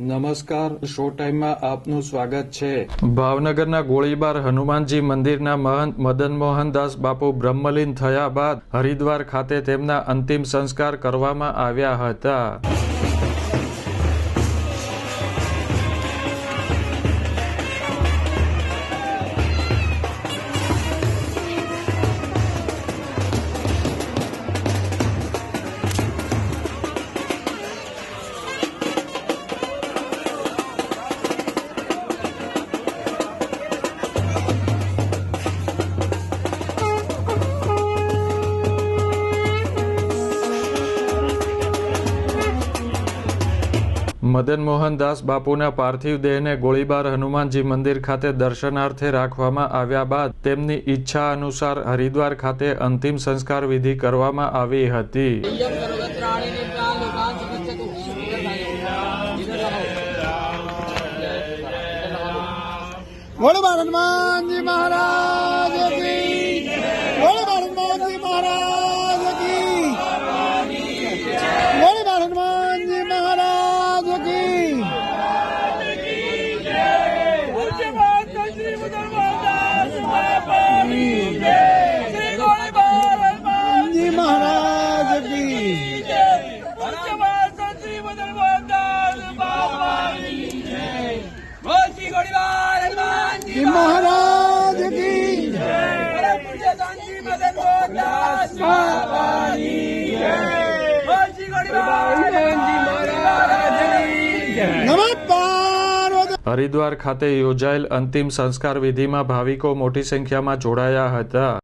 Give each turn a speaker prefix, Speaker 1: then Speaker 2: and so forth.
Speaker 1: નમસ્કાર શો ટાઈમમાં આપનું સ્વાગત છે.
Speaker 2: ભાવનગરના ગોળીબાર હનુમાનજી મંદિરના મહંત મદન મોહનદાસ બાપુ બ્રહ્મલીન થયા બાદ હરિદ્વાર ખાતે તેમના અંતિમ સંસ્કાર કરવામાં આવ્યા હતા. મદન મોહનદાસ બાપુના પાર્થિવ દેહને ગોળીબાર હનુમાનજી મંદિર ખાતે દર્શનાર્થે રાખવામાં આવ્યા બાદ તેમની ઈચ્છા અનુસાર હરિદ્વાર ખાતે અંતિમ સંસ્કાર વિધિ કરવામાં આવી હતી.
Speaker 3: હનુમાનજી મહારાજ! જી મહારાજ કી
Speaker 2: હરિદ્વાર ખાતે યોજાયેલ અંતિમ સંસ્કાર વિધિમાં ભાવિકો મોટી સંખ્યામાં જોડાયા હતા.